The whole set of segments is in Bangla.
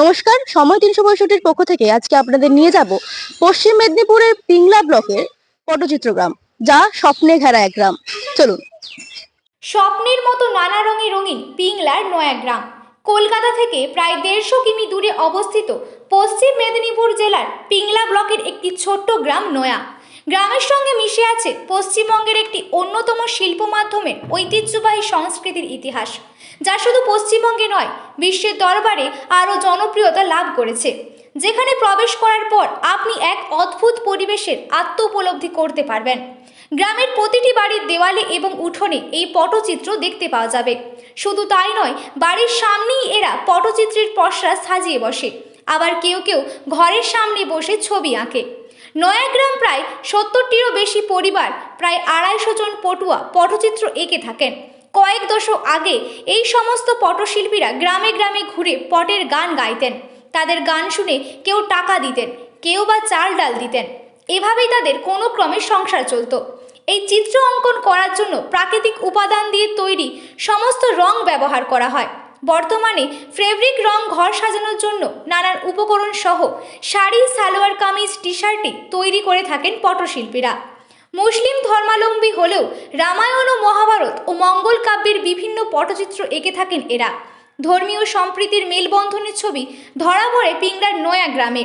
নমস্কার, সময় তিনশো পঁয়ষট্টির পক্ষ থেকে আজকে আপনাদের নিয়ে যাব পশ্চিম মেদিনীপুরের পিংলা ব্লকের পটচিত্র গ্রাম, যা স্বপ্নে ঘেরা এক গ্রাম। চলুন। স্বপ্নের মতো নানা রঙে রঙিন পিংলার নয়া গ্রাম। কলকাতা থেকে প্রায় দেড়শো কিমি দূরে অবস্থিত পশ্চিম মেদিনীপুর জেলার পিংলা ব্লকের একটি ছোট্ট গ্রাম নয়া। গ্রামের সঙ্গে মিশে আছে পশ্চিমবঙ্গের একটি অন্যতম শিল্প মাধ্যমের ঐতিহ্যবাহী সংস্কৃতির ইতিহাস, যা শুধু পশ্চিমবঙ্গে নয়, বিশ্বের দরবারে আরও জনপ্রিয়তা লাভ করেছে, যেখানে প্রবেশ করার পর আপনি এক অদ্ভুত পরিবেশের আত্ম উপলব্ধি করতে পারবেন। গ্রামের প্রতিটি বাড়ির দেওয়ালে এবং উঠোনে এই পটচিত্র দেখতে পাওয়া যাবে। শুধু তাই নয়, বাড়ির সামনেই এরা পটচিত্রের পসরা সাজিয়ে বসে, আবার কেউ কেউ ঘরের সামনে বসে ছবি আঁকে। নয়াগ্রাম প্রায় সত্তরটিরও বেশি পরিবার, প্রায় আড়াইশো জন পটুয়া পটচিত্র এঁকে থাকেন। কয়েক দশক আগে এই সমস্ত পটশিল্পীরা গ্রামে গ্রামে ঘুরে পটের গান গাইতেন। তাদের গান শুনে কেউ টাকা দিতেন, কেউ বা চাল ডাল দিতেন। এভাবেই তাদের কোনো ক্রমে সংসার চলত। এই চিত্র অঙ্কন করার জন্য প্রাকৃতিক উপাদান দিয়ে তৈরি সমস্ত রং ব্যবহার করা হয়। বর্তমানে ফেব্রিক রং ঘর সাজানোর জন্য নানান উপকরণ সহ শাড়ি, সালোয়ার, কামিজ টি শার্টটি তৈরি করে থাকেন পটশিল্পীরা। মুসলিম ধর্মাবলম্বী হলেও রামায়ণ ও মহাভারত ও মঙ্গল কাব্যের বিভিন্ন পটচিত্র এঁকে থাকেন এরা। ধর্মীয় সম্প্রীতির মেলবন্ধনের ছবি ধরা পড়ে পিংলার নয়া গ্রামে।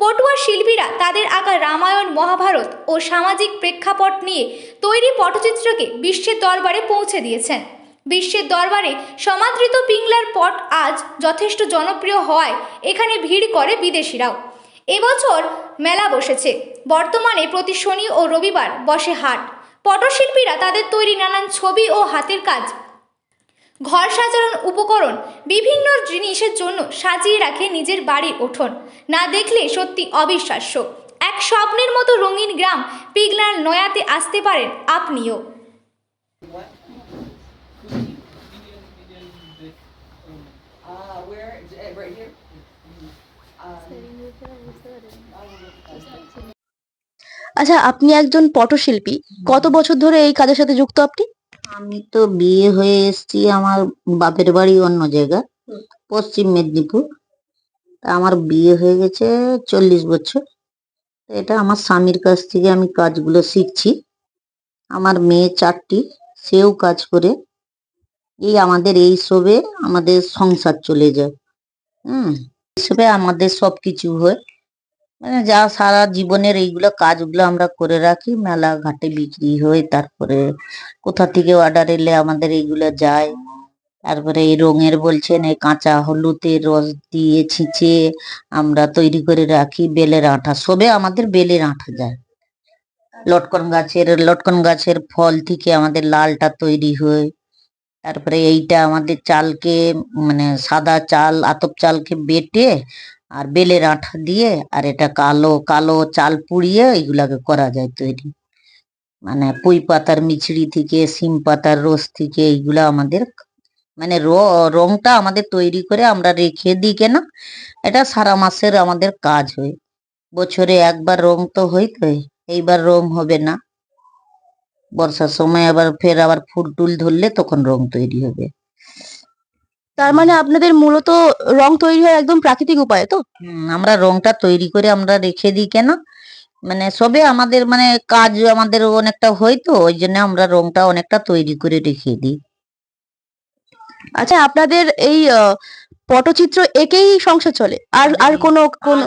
পটুয়া শিল্পীরা তাদের আঁকা রামায়ণ, মহাভারত ও সামাজিক প্রেক্ষাপট নিয়ে তৈরি পটচিত্রকে বিশ্বের দরবারে পৌঁছে দিয়েছেন। বিশ্বের দরবারে সমাদৃত পিংলার পট আজ যথেষ্ট জনপ্রিয় হওয়ায় এখানে ভিড় করে বিদেশিরাও। এবছর মেলা বসেছে। বর্তমানে প্রতি শনি ও রবিবার বসে হাট। পটশিল্পীরা তাদের তৈরি নানান ছবি ও হাতের কাজ, ঘর সাজানোর উপকরণ, বিভিন্ন জিনিসের জন্য সাজিয়ে রাখে নিজের বাড়ির উঠোন। না দেখলে সত্যি অবিশ্বাস্য। এক স্বপ্নের মতো রঙিন গ্রাম পিগলার নয়াতে আসতে পারেন আপনিও। Right here? আচ্ছা আপনি একজন পটশিল্পী। কত বছর ধরে এই কাজের সাথে যুক্ত আপনি? আমি তো বিয়ে হয়ে এসেছি আমার বাপের বাড়ি অন্য জায়গা পশ্চিম মেদিনীপুর। তা আমার বিয়ে হয়ে গেছে চল্লিশ বছর। এটা আমার স্বামীর কাছ থেকে আমি কাজগুলো শিখছি। আমার মেয়ে চারটি সেও কাজ করে। এই আমাদের এই সবে আমাদের সংসার চলে যায়। হুম এইসবে আমাদের সব কিছু হয়। মানে যা সারা জীবনের এইগুলো কাজগুলো আমরা করে রাখি, মেলা ঘাটে বিক্রি হয়, তারপরে কোথা থেকে অর্ডার এলে আমাদের এইগুলো যায়। তারপরে এই রঙের বলছেন, এই কাঁচা হলুদের রস দিয়ে ছিঁচে আমরা তৈরি করে রাখি, বেলের আঠা। সবে আমাদের বেলের আঠা যায়। লটকন গাছের লটকন গাছের ফল থেকে আমাদের লালটা তৈরি হয়। তারপরে এইটা আমাদের চালকে মানে সাদা চাল, আতপ চালকে বেটে আর বেলের আঠা দিয়ে আর এটা কালো কালো চাল পুড়িয়ে এগুলাকে করা যায় তৈরি। মানে পুঁই পাতার মিছড়ি থেকে সিম পাতার রস থেকে এইগুলা আমাদের মানে রংটা আমাদের তৈরি করে আমরা রেখে দিই কেন? এটা সারা মাসের আমাদের কাজ হয়। বছরে একবার রং তো হইতে এইবার রং হবে না। বর্ষার সময় আবার ফের আবার ফুল টুল ধরলে তখন রং তৈরি হবে। তার মানে আপনাদের মূলত রং তৈরি হয় একদম প্রাকৃতিক উপায়ে তো? হুম, আমরা রংটা তৈরি করে আমরা রেখে দিই কেন? মানে সবে আমাদের মানে কাজ আমাদের অনেকটা হয় তো ওই জন্য আমরা রংটা অনেকটা তৈরি করে রেখে দিই। আচ্ছা আপনাদের এই পটচিত্র একেই সংসার চলে? আর আর কোনো কোনো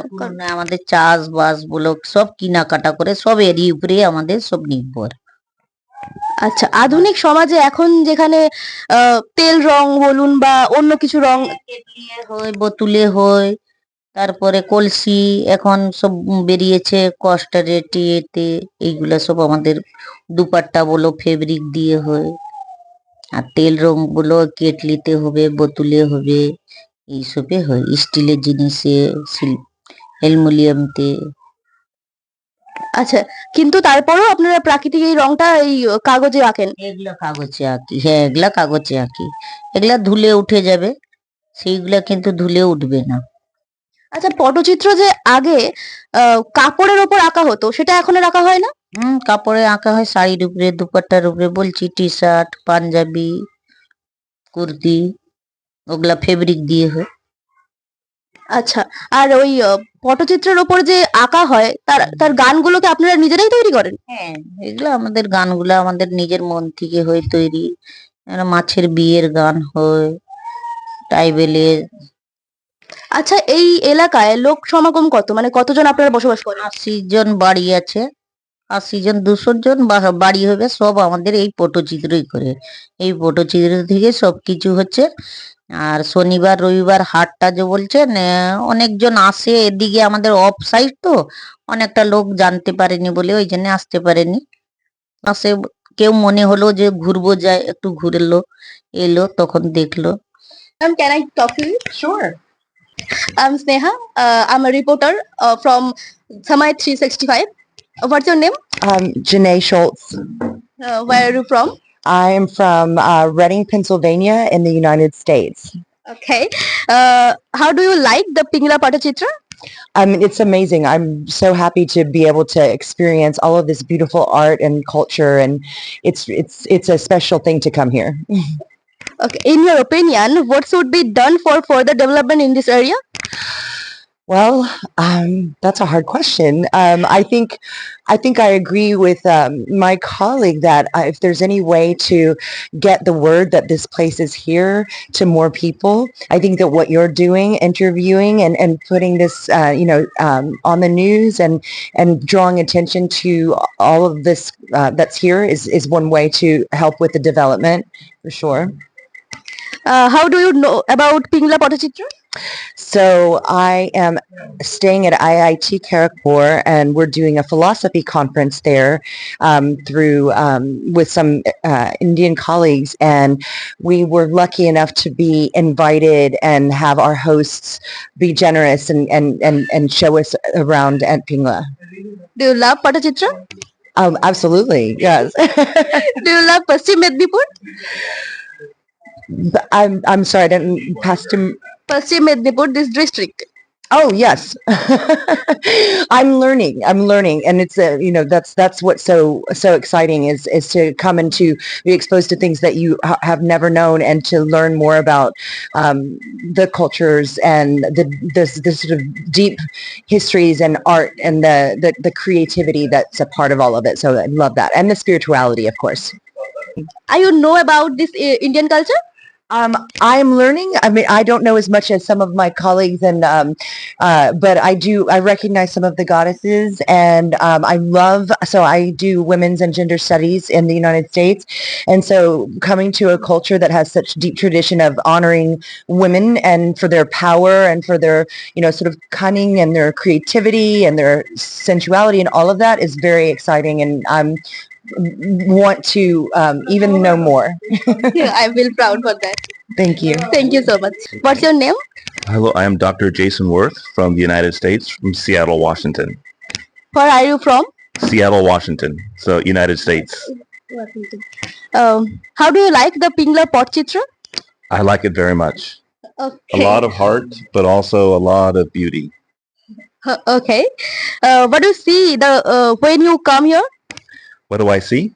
আমাদের চাষবাস বলো সব কেনাকাটা করে সব এরই উপরে আমাদের সব নির্ভর। আচ্ছা আধুনিক সমাজে এখন যেখানে তেল রং বলুন বা অন্য কিছু রং হয় বোতুলে হয় তারপরে কলসি এখন সব বেরিয়েছে কস্টারের এতে এইগুলা সব আমাদের দুপাট্টা বলো ফেব্রিক দিয়ে হয়। আর তেল রং বলো কেটলিতে হবে বোতুলে হবে এইসবে হয় স্টিলের জিনিসে অ্যালুমিনিয়ামতে। আচ্ছা কিন্তু তারপরেও আপনারা প্রাকৃতিক এই রংটা এই কাগজে আঁকেন। এগুলা কাগজে আঁকি হ্যাঁ এগুলা কাগজে আঁকি। এগুলা ধুলে উঠে যাবে সেইগুলা কিন্তু ধুলে উঠবে না। আচ্ছা পটচিত্র যে আগে কাপড়ের ওপর আঁকা হতো সেটা এখন আর আঁকা হয় না? হুম কাপড়ে আঁকা হয় শাড়ির উপরে দুপাট্টার উপরে বলছি টি শার্ট পাঞ্জাবি কুর্তি ওগুলা ফেব্রিক দিয়ে হয়। আচ্ছা আর ওই আহ, পটচিত্রের ওপর যে আঁকা হয় তার তার গানগুলোকে আপনারা নিজেরাই তৈরি করেন? হ্যাঁ এগুলো আমাদের গানগুলো আমাদের নিজের মন থেকে হয়ে তৈরি। মাছের বিয়ের গান হয় টাইবেলের আচ্ছা এই এলাকায় লোক সমাগম কত? মানে কতজন আপনারা বসবাস করেন? আশি জন বাড়ি আছে আশি জন দুশো জন বা- বাড়ি হবে সব আমাদের এই পটচিত্রই করে। এই পটচিত্র থেকে সবকিছু হচ্ছে আর শনিবার রবিবার হাটটা যে বলছেন অনেকজন আসে এদিকে আমাদের অফ সাইড তো অনেকটা লোক জানতে পারেনি বলে ওই জন্য আসতে পারেনি আসে কেউ মনে হলো যে ঘুরবো যায় একটু ঘুরলো এলো তখন দেখল Ma'am, can I talk to you? Sure. I'm Sneha. Uh, I'm a reporter uh, from Samay 365. Uh, What's your name? Um, Janae Schultz. Uh, where are you from? I am from uh, Reading, Pennsylvania, in the United States. Okay. Uh, how do you like the Pingla Patachitra? I mean, it's amazing. I'm so happy to be able to experience all of this beautiful art and culture, and it's it's it's a special thing to come here. Okay. In your opinion, what should be done for further development in this area? Well, um, that's a hard question. Um, I think I think I agree with um, my colleague that uh, if there's any way to get the word that this place is here to more people, I think that what you're doing, interviewing and, and putting this, uh, you know, um, on the news and and drawing attention to all of this uh, that's here is is one way to help with the development for sure. Uh, how do you know about Pingla Patachitra? So I am staying at IIT Kharagpur, and we're doing a philosophy conference there um, through um, with some uh, Indian colleagues, and we were lucky enough to be invited and have our hosts be generous and and and, and show us around at Pingla. Do you love Patachitra? Um, absolutely, yes. do you love Paschim Mednipur? I'm I'm sorry, I didn't pass to. Paschim Mednipur, this district. Oh yes, I'm learning. I'm learning, and it's a you know that's that's what's so so exciting is is to come and to be exposed to things that you ha- have never known, and to learn more about um, the cultures and the this this sort of deep histories and art and the, the the creativity that's a part of all of it. So I love that, and the spirituality, of course. Are you know about this uh, Indian culture? Um, I'm learning. I mean, I don't know as much as some of my colleagues, and um, uh, but I do. I recognize some of the goddesses, and um, I love. So I do women's and gender studies in the United States, and so coming to a culture that has such deep tradition of honoring women and for their power and for their you know sort of cunning and their creativity and their sensuality and all of that is very exciting, and I'm want to um, even know more. I feel proud for that. Thank you. Thank you so much. What's your name? Hello, I am Dr. Jason Worth from the United States, from Seattle, Washington. Where are you from? Seattle, Washington, so United States. Um, how do you like the Pingla Patachitra? I like it very much. Okay. A lot of heart, but also a lot of beauty. Uh, okay. Uh, what do you see the uh, when you come here? What do I see?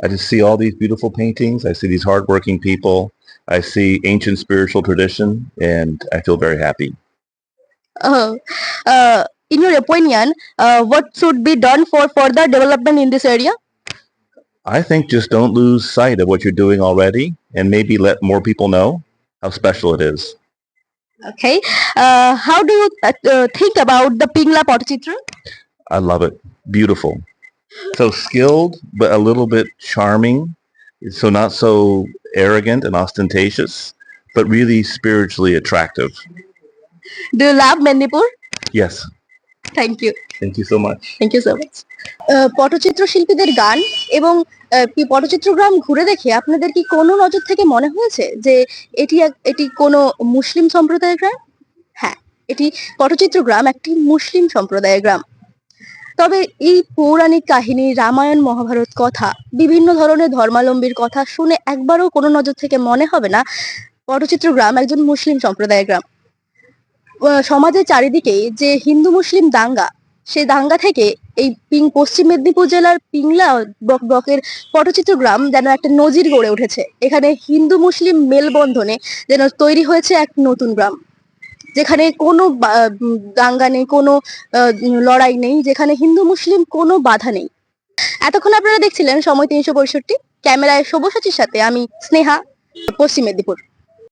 I just see all these beautiful paintings. I see these hardworking people. I see ancient spiritual tradition, and I feel very happy. Uh, uh, in your opinion, uh, what should be done for further development in this area? I think just don't lose sight of what you're doing already, and maybe let more people know how special it is. Okay. Uh, how do you uh, uh, think about the Pingla Patachitra? I love it. Beautiful. So skilled, but a little bit charming. So not so arrogant and ostentatious, but really spiritually attractive. Do you love Mednipur? Yes. Thank you. Thank you so much. Thank you so much পটচিত্র শিল্পীদের গান এবং পটচিত্রগ্রাম ঘুরে দেখে আপনাদের কি কোনো নজর থেকে মনে হয়েছে যে এটি এটি কোনো মুসলিম সম্প্রদায়ের গ্রাম হ্যাঁ এটি পটচিত্রগ্রাম একটি মুসলিম সম্প্রদায়ের গ্রাম তবে এই পৌরাণিক কাহিনী, রামায়ণ, মহাভারত কথা, বিভিন্ন ধরনের ধর্মাবলম্বীর কথা শুনে একবারও কোনো নজর থেকে মনে হবে না পটচিত্র গ্রাম, একজন মুসলিম সম্প্রদায়ের গ্রাম। সমাজের চারিদিকেই যে হিন্দু মুসলিম দাঙ্গা সেই দাঙ্গা থেকে এই পিং, পশ্চিম মেদিনীপুর জেলার পিংলা ব্লক- ব্লকের পটচিত্র গ্রাম যেন একটা নজির গড়ে উঠেছে। এখানে হিন্দু মুসলিম মেলবন্ধনে যেন তৈরি হয়েছে এক নতুন গ্রাম। যেখানে কোনো দাঙ্গা নেই, কোনো লড়াই নেই, যেখানে হিন্দু মুসলিম কোনো বাধা নেই। এতক্ষণ আপনারা দেখছিলেন সময় তিনশো পঁয়ষট্টি। ক্যামেরায় সব্যসাচীর সাথে আমি স্নেহা, পশ্চিম মেদিনীপুর।